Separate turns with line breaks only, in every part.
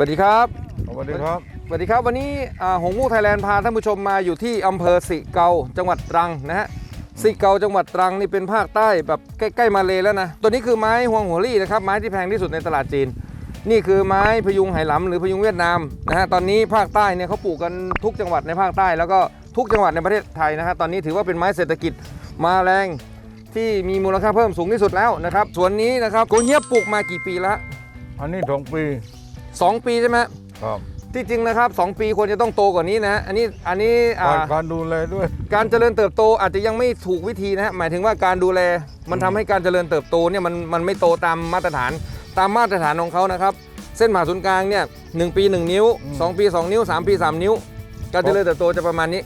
วัสดีครับ
สวัสดีครับ
สวัสดีครับวันนี้อ่าหงมูไทยแลนด์พาท่านผู้ชมมาอยู่ที่อำเภอสิเกาจังหวัดตรังนะฮะสิเกาจังหวัดตรังนี่เป็นภาคใต้แบบใกล้ๆมาเลยแล้วนะตัวนี้คือไม้ฮวงหัวลี่นะครับไม้ที่แพงที่สุดในตลาดจีน นี่คือไม้พยุงไหหลำหรือพยุงเวียดนามนะฮะตอนนี้ภาคใต้เนี่ยเขาปลูกกันทุกจังหวัดในภาคใต้ แล้วก็ทุกจังหวัดในประเทศไทยนะฮะตอนนี้ถือว่าเป็นไม้เศรษฐกิจมาแรงที่มีมูลค่าเพิ่มสูงที่สุดแล้วนะครับสวนนี้นะครับโกเงียบปลูกมากี่ปีแล้วฮะ
อันนี้สองปี
สองปีใช่ไหมฮะ
ครับ
ที่จริงนะครับ2ปีควรจะต้องโตกว่านี้นะฮะอันนี้อันนี้อ่า
ผ่านการดูแลด้วย
การเจริญเติบโตอาจจะยังไม่ถูกวิธีนะฮะหมายถึงว่าการดูแลมันทำให้การเจริญเติบโตเนี่ยมันมันไม่โตตามมาตรฐานตามมาตรฐานของเขานะครับ เส้นผ่าศูนย์กลางเนี่ยหปี 1 นิ้ว 2 ปี 2 นิ้ว 3 ปี 3 นิ้ว การเจริญเติบโตจะประมาณนี้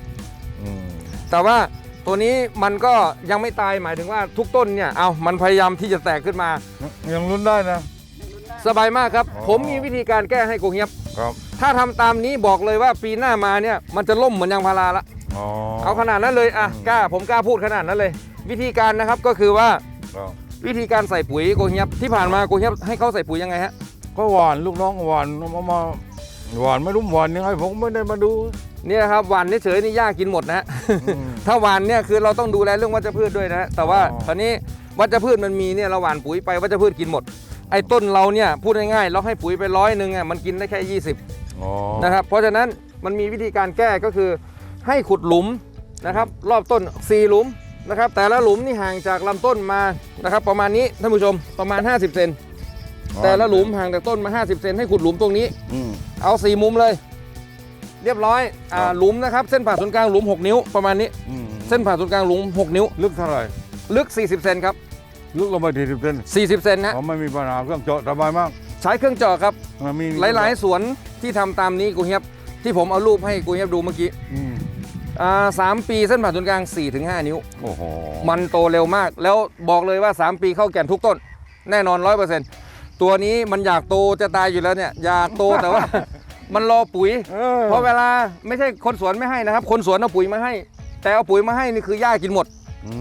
อืม
แต่ว่าตัวนี้มันก็ยังไม่ตายหมายถึงว่าทุกต้นเนี่ยเอามันพยายามที่จะแตกขึ้นมา
ยังลุ้นได้นะ
สบายมากครับ
อ๋อ
ผมมีวิธีการแก้ให้โกเงียบ
ครับ
ถ้าทำตามนี้บอกเลยว่าปีหน้ามาเนี่ยมันจะล่มเหมือนยางพาราละ
อ๋อ
เอาขนาดนั้นเลยอะ
อืม
กล้าผมกล้าพูดขนาดนั้นเลย วิธีการนะครับก็คือว่า
ครับ
วิธีการใส่ปุ๋ยโกเฮียบที่ผ่านมาโกเฮียบให้เขาใส่ปุ๋ยยังไงฮะ
ก็หวานลูกน้องหวานมามาหวานไม่รู้หวานยังไงผมไม่ได้มาดู
เนี่ยนะครับหวานเฉยๆนี่หญ้ากินหมดนะฮะ
อืม
ถ้าหวานเนี่ยคือเราต้องดูแลเรื่องวัชพืชด้วยนะฮะแต่ว่า
อ๋อ
คราวนี้วัชพืชมันมีเนี่ยเราหวานปุ๋ยไปวัชพืชกินหมด ไอ้ต้นเราเนี่ยพูดง่ายๆเราให้ปุ๋ยไปร้อยหนึ่งอะมันกินได้แค่20
อ๋อ
นะครับเพราะฉะนั้นมันมีวิธีการแก้ก็คือให้ขุดหลุมนะครับรอบต้น 4 หลุมนะครับแต่ละหลุมนี่ห่างจากลำต้นมานะครับประมาณนี้ท่านผู้ชมประมาณ 50 เซนแต่ละหลุมห่างจากต้นมา 50 เซนให้ขุดหลุมตรงนี้
อืม
เอา4มุมเลย เรียบร้อยอ่า
ครับ
หลุมนะครับเส้นผ่าศูนย์กลางหลุม 6 นิ้วประมาณนี้
อืม
เส้นผ่าศูนย์กลางหลุม 6 นิ้ว
ลึกเท่าไหร่
ลึก 40 เซนครับ
ลึกลงไปทีสิบเซน
40 เซนนะ
เขาไม่มีปัญหาเครื่องเจาะสบายมาก
ใช้เครื่องเจาะครับ
มันมี
หลายๆ สวนที่ทำตามนี้กูเฮียบที่ผมเอารูปให้กูเฮียบดูเมื่อกี้
อืม
อ่าสามปีเส้นผ่าศูนย์กลาง 4-5 นิ้ว
โอ้โห
มันโตเร็วมาก แล้วบอกเลยว่า 3 ปีเข้าแก่นทุกต้น แน่นอน 100%ตัวนี้มันอยากโตจะตายอยู่แล้วเนี่ย อยากโตแต่ว่า มันรอปุ๋ย
เออ
เพราะเวลาไม่ใช่คนสวนไม่ให้นะครับ คนสวนเอาปุ๋ยมาให้ แต่เอาปุ๋ยมาให้นี่คือหญ้ากินหมด
อื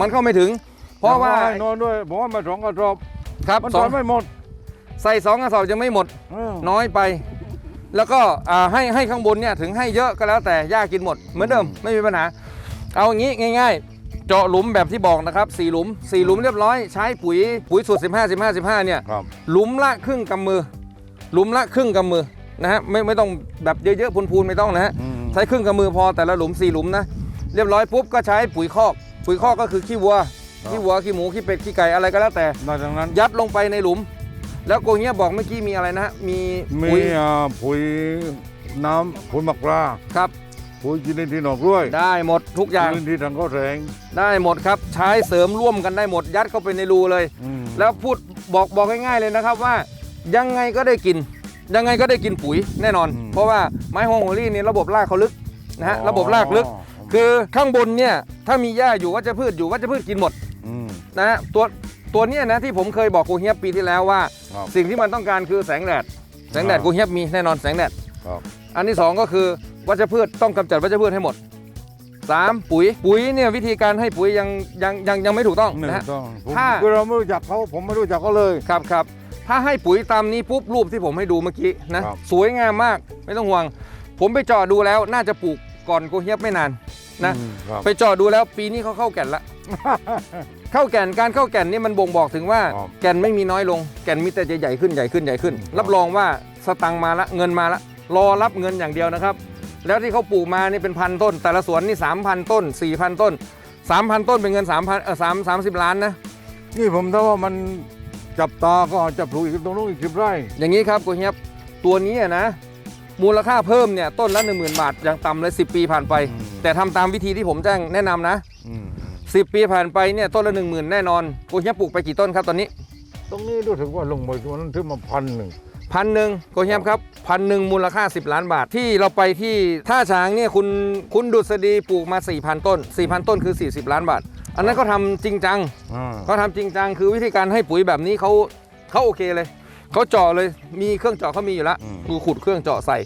มันเข้าไม่ถึง เพราะว่า
ให้นอนด้วยผมว่ามาสองกระสอบ
ครับ
มัน
ส
ส
อ
องนไม่หมด
ใส่สองกระสอบยังไม่หมด
เออ
น้อยไป แล้วก็อ่าให้ให้ข้างบนเนี่ยถึงให้เยอะก็แล้วแต่หญ้ากินหมด เหมือนเดิมไม่มีปัญหา เอาอย่างนี้ง่าย ๆ เจาะหลุมแบบที่บอกนะครับสี่หลุมสี่หลุมเรียบร้อยใช้ปุ๋ยปุ๋ยสูตร15 15 15เนี่ย
ครับ
หลุมละครึ่งกำมือ หลุมละครึ่งกำมือนะฮะไม่ไม่ต้องแบบเยอะๆพูนๆไม่ต้องนะฮะ
อืม
ใช้ครึ่งกำมือพอแต่ละหลุมสี่หลุมนะเรียบร้อยปุ๊บก็ใช้ปุ๋ยคอก ปุ๋ยคอกก็คือขี้วัว ขี้วัวขี้หมูขี้เป็ดขี้ไก่อะไรก็แล้วแต่
นอกจากนั้น
ยัดลงไปในหลุม แล้วโกเฮียบอกเมื่อกี้มีอะไรนะฮะมี
มี
ปุ๋ย
อ่าปุ๋ยน้ำปุ๋ยหมักปลา
ครับ
ปุ๋ยกินในที่หนอกกล้วย
ได้หมดทุกอย่าง
กินที่ทางข้าวแสง
ได้หมดครับ ใช้เสริมร่วมกันได้หมด ยัดเข้าไปในรูเลย
อืม
แล้วพูดบอกบอกง่ายๆเลยนะครับว่ายังไงก็ได้กิน ยังไงก็ได้กินปุ๋ยแน่นอน เพราะว่าไม้ฮวงหัวรี่นี่ระบบรากเขาลึกนะฮะระบบรากลึก คือข้างบนเนี่ยถ้ามีหญ้าอยู่วัชพืชอยู่วัชพืชกินหมด
ม
นะฮะตัวตัวเนี้ยนะที่ผมเคยบอกกูเฮียบปีที่แล้วว่า
ครับ
สิ่งที่มันต้องการคือแสงแดดแสงแดด
อ่า
กูเฮียบมีแน่นอนแสงแดด
ครับ
อันที่สองก็คือวัชพืชต้องกำจัดวัชพืชให้หมดสามปุ๋ยปุ๋ยเนี่ยวิธีการให้ปุ๋ยยังยังยังยังไม่ถูกต้อง
ไม่
นะฮะ
ต้องผม
ถ้า
คือเราไม่รู้จักเขาผมไม่รู้จักเขาเลย
ครับครับถ้าให้ปุ๋ยตามนี้ปุ๊บรูปที่ผมให้ดูเมื่อกี้นะครับ สวยงามมากไม่ต้องห่วง ผมไปเจาะดูแล้วน่าจะปลูกก่อนกูเฮียบไม่นานนะ
อืมครับ
ไปเจาะดูแล้วปีนี้เขาเข้าแก่นละ เข้าแก่นการเข้าแก่นนี่มันบ่งบอกถึงว่า
ครับ
แก่นไม่มีน้อยลง แก่นมีแต่จะใหญ่ขึ้นใหญ่ขึ้นใหญ่ขึ้น
ครับ
รับรองว่าสตังค์มาละเงินมาละรอรับเงินอย่างเดียวนะครับ แล้วที่เขาปลูกมานี่เป็นพันต้น แต่ละสวนนี่3,000 ต้น 4,000 ต้น 3,000 ต้นเป็นเงิน3,000เออ3 30 ล้านนะ
นี่ผมถ้าว่ามันจับตาก็อาจจะปลูกอีกตรงนู้นอีกสิบไร่
อย่างนี้ครับกูเฮียบตัวนี้อะนะมูลค่าเพิ่มเนี่ยต้นละ10,000 บาทอย่างต่ำเลย10 ปีผ่านไปแต่ทำตามวิธีที่ผมแจ้งแนะนำนะ
อืม
10 ปีผ่านไปเนี่ยต้นละ 10,000 แน่นอนกูเฮียบปลูกไปกี่ต้นครับตอนนี้
ตรงนี้รู้สึกว่าลงไปตัวนั้นถึงมาพันหนึ่ง
พันหนึ่งโกเฮียมครับพันหนึ่งมูลค่า 10 ล้านบาทที่เราไปที่ท่าช้างเนี่ยคุณคุณดุษฎีปลูกมา 4,000 ต้น 4,000 ต้นคือ 40 ล้านบาท อันนั้นก็ทำจริงจัง
อ่า
เขาทำจริงจังคือวิธีการให้ปุ๋ยแบบนี้เขาเขาโอเคเลย เขาเจาะเลยมีเครื่องเจาะเขามีอยู่แล้วดูขุดเครื่องเจาะใส่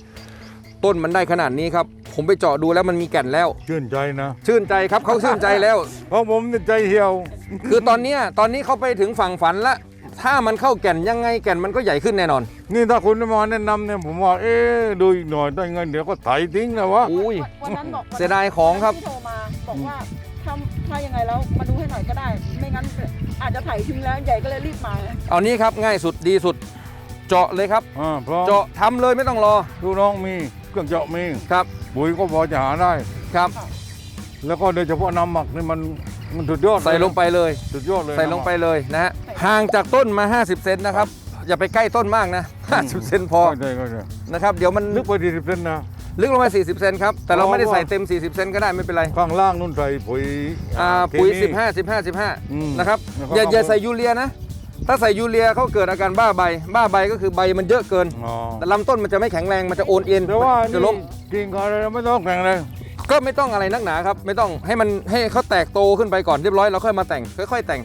ต้นมันได้ขนาดนี้ครับ ผมไปเจาะดูแล้วมันมีแก่นแล้ว
ชื่นใจนะ
ชื่นใจครับเขาชื่นใจแล้ว
เพราะผมเนี่ยใจเหี่ยว
คือตอนเนี้ยตอนนี้เขาไปถึงฝั่งฝันละ ถ้ามันเข้าแก่นยังไงแก่นมันก็ใหญ่ขึ้นแน่นอน
นี่ถ้าคุณมาแนะนำเนี่ยผมว่าเอ๊ะดูอีกหน่อยได้เงินเดี๋ยวก็ไถทิ้งนะวะ
อุ้ย
วันนั้นบอกวันนั้น
เสียดายของครับ
ที่โทรมาบอกว่าถ้าถ้ายังไงแล้วมาดูให้หน่อยก็ได้ ไม่งั้นอาจจะไถ่ทิ้งแล้วใหญ่ก็เลยรีบมา
เอานี้ครับง่ายสุดดีสุด เจาะเลยครับ
อ่าเพราะ
เจาะทำเลยไม่ต้องรอ
ลูกน้องมี เครื่องเจาะมี
ครับ
ปุ๋ยก็พอจะหาได้
ครับ
แล้วก็โดยเฉพาะน้ำหมักนี่มันมันสุดยอดเย
ใส่ลงไปเลย
สุดยอดเลย
ใส่ลงไปเลยนะฮะห่างจากต้นมา 50 เซนนะครับ อย่าไปใกล้ต้นมากนะ 50 เซนพอ
ใช่ใช่ใช่
นะครับเดี๋ยวมัน
ลึกไปดีสิบเซนนะ
ลึกลงไป 40 เซนครับ แต่เรา
เพราะ
ไม่ได้ใส่
ว่า
เต็ม 40 เซนก็ได้ไม่เป็นไร
ข้างล่างนุ่นใส่ปุ๋ย
อ่า
เคมี
ปุ๋ย 15 15
อืม
15 นะครับ
แล้วก็
อย่า
เอา
อย่าใส่ยูเรียนะ ถ้าใส่ยูเรียเขาเกิดอาการบ้าใบ บ้าใบก็คือใบมันเยอะเกิน
อ๋อ
แต่ลำต้นมันจะไม่แข็งแรงมันจะโอนเอ็น
แต่ว่า
จะ
นี่
ล้ม
กิ่งอะไรไม่ต้องแข่งเลย
ก็ไม่ต้องอะไรนักหนาครับ ไม่ต้องให้มันให้เขาแตกโตขึ้นไปก่อนเรียบร้อยเราค่อยมาแต่งค่อยๆแต่ง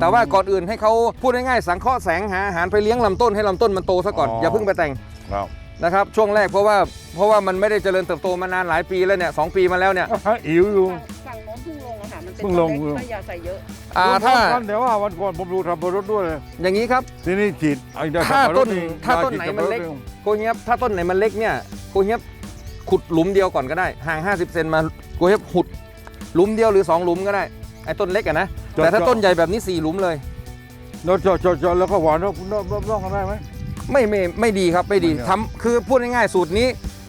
แต่ว่าก่อนอื่นให้เขาพูดง่ายๆสังเคราะห์แสงหาอาหารไปเลี้ยงลำต้นให้ลำต้นมันโตซะก่อน
อ๋ออ
อย่าเพิ่งไปแต่ง
ครับ
นะครับช่วงแรกเพราะว่าเพราะว่ามันไม่ได้เจริญเติบโตมานานหลายปีแล้วเนี่ยสองปีมาแล้วเนี่ย
อิ๋วอยู่
สั่งโน้นเพิ่งลงอะค่ะ มันเป็น
เพิ่งลง
ตัวเล็กก็อย่าใส่เยอะ
อ่าถ้า
วันเดี๋ยวว่าวันก่อนผมดูทำบรถด้วยเลย
อย่างนี้ครับ
ทีนี้ฉีดไอ้เจ้
ถ้า
สับปะร
ต้
ด
นถ้าต้นไหนมันเล็กโกเฮียบถ้าต้นไหนมันเล็กเนี่ยโกเฮียบขุดหลุมเดียวก่อนก็ได้ ห่าง 50 เซนมาโกเฮียบขุดหลุมเดียวหรือ 2 หลุมก็ได้ไอ้ต้นเล็กอะนะแต่ถ้าต้นใหญ่แบบนี้4หลุมเลย
เราเจาะเจาะเจาะแล้วก็หวานรอบรอบรอบรอบกันได้ไหม
ไม่ไม่ไม่ดีครับไม่ดี
ไม่ดี
ทำคือพูดง่ายๆสูตรนี้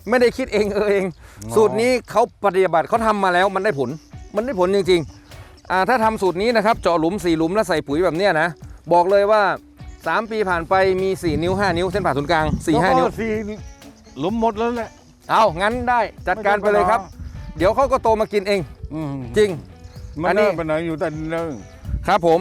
ไม่ได้คิดเองเออเอง
อ๋อ
สูตรนี้เขาปฏิบัติเขาทำมาแล้วมันได้ผล มันได้ผลจริงๆอ่า ถ้าทำสูตรนี้นะครับเจาะหลุม 4 หลุมแล้วใส่ปุ๋ยแบบเนี้ยนะ บอกเลยว่า 3 ปีผ่านไปมี 4 นิ้ว 5 นิ้วเส้นผ่าศูนย์กลาง 4 5 นิ้ว
แล้วก็สี่หลุมหมดแล้วแหละ
เอางั้นได้จัดการไปเลยครับ เดี๋ยวเขาก็โตมากินเอง
อืม
จริง
มัน
อันนี้
น่าไปไหนอยู่แต่เดิม
ครับผม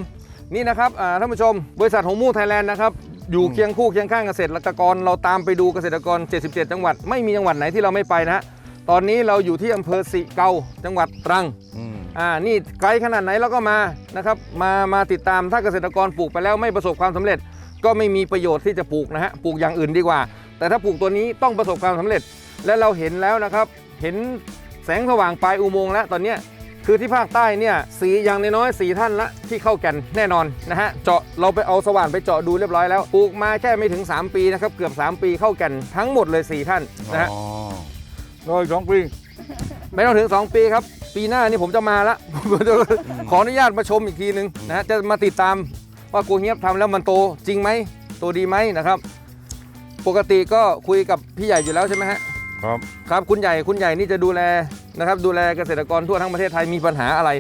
นี่นะครับอ่าท่านผู้ชม บริษัทหงมู่ไทยแลนด์นะครับ อยู่
อืม
เคียงคู่เคียงข้างเกษตรกร เราตามไปดูเกษตรกร 77 จังหวัด ไม่มีจังหวัดไหนที่เราไม่ไปนะฮะตอนนี้เราอยู่ที่อำเภอสิเกาจังหวัดตรัง
อืม
อ่านี่ไกลขนาดไหนเราก็มานะครับมามาติดตามถ้าเกษตรกรปลูกไปแล้วไม่ประสบความสำเร็จ ก็ไม่มีประโยชน์ที่จะปลูกนะฮะปลูกอย่างอื่นดีกว่า แต่ถ้าปลูกตัวนี้ต้องประสบความสำเร็จ และเราเห็นแล้วนะครับเห็นแสงสว่างปลายอุโมงค์แล้วตอนเนี้ยคือที่ภาคใต้เนี่ยสีอย่างน้อยๆสีท่านละที่เข้าแกันแน่นอนนะฮะเจาะเราไปเอาสว่านไปเจาะดูเรียบร้อยแล้วปลูกมาแค่ไม่ถึง 3 ปีนะครับเกือบ 3 ปีเข้าแกันทั้งหมดเลยสี่ท่านนะฮะ
อ๋อรออีกสองปี
ไม่ต้องถึง 2 ปีครับ ปีหน้านี่ผมจะมาละผมจะขออนุญาตมาชมอีกทีนึงนะฮะจะมาติดตามว่ากูเฮียบทำแล้วมันโตจริงไหมโตดีไหมนะครับ ปกติก็คุยกับพี่ใหญ่อยู่แล้วใช่ไหมฮะ
ครับ
ครับคุณใหญ่คุณใหญ่นี่จะดูแลนะครับ ดูแลเกษตรกรทั่วทั้งประเทศไทยมีปัญหาอะไร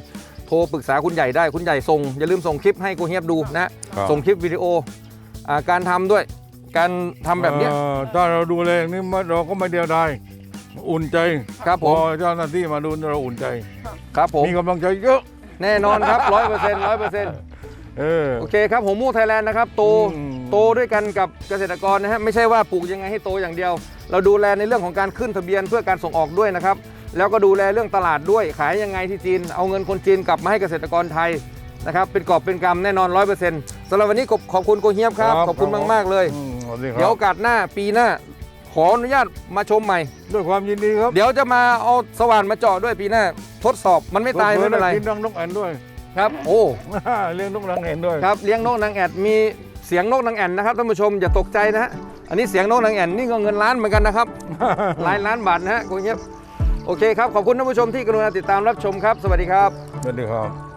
โทรปรึกษาคุณใหญ่ได้คุณใหญ่ส่งอย่าลืมส่งคลิปให้กูเฮียบดูนะฮะ
ครับ
ส่งคลิปวิดีโออ่าการทำด้วย การทำแบบเนี้ย
เอ่อถ้าเราดูแลอย่างนี้มันเราก็ไม่เดียวดาย อุ่นใจ
ครับผ
พอ
ม
เจ้าหน้าที่มาดูเราอุ่นใจ
ครับผม
มีกำลังใจเยอะ
แน่นอนครับร้อยเปอร์เซ็นต์ร้อยเปอร์เซ็นต์
เออ
โอเคครับผมมู่ไทยแลนด์นะครับโต
อืม
โตด้วยกันกับเกษตรกรนะฮะไม่ใช่ว่าปลูกยังไงให้โตอย่างเดียว เราดูแลในเรื่องของการขึ้นทะเบียนเพื่อการส่งออกด้วยนะครับ แล้วก็ดูแลเรื่องตลาดด้วยขายยังไงที่จีน เอาเงินคนจีนกลับมาให้เกษตรกรไทยนะครับเป็นกอบเป็นกำแน่นอนร้อยเปอร์เซ็นต์สำหรับวันนี้ขอบขอบคุณโกเฮียบครับขอบคุณมากๆเลย
อืมสวัสดีค
เดี๋ยว
รั
โอบกาสหน้าปีหน้าข ออนุญาตมาชมใหม่
ด้วยความยินดีครับ
เดี๋ยวจะมาเอาสว่านมาเจาะด้วยปีหน้า ทดสอบมันไม่ตายไม่เป็นไร
กินรังนกแอ่นด้วย
ครับโอ้
เลี้ยงนกรังแอ่นด้วย
ครับเลี้ยงนกนางแอดมีเสียงนกนางแอ่นนะครับท่านผู้ชมอย่าตกใจนะฮะอันนี้เสียงนกนางแอ่นนี่ก็เงินล้านเหมือนกันนะครับหลายล้านบาทนะฮะคุณเงียบโอเคครับขอบคุณท่านผู้ชมที่กรุณาติดตามรับชมครับ สวัสดีครับ
สวัสดีครับ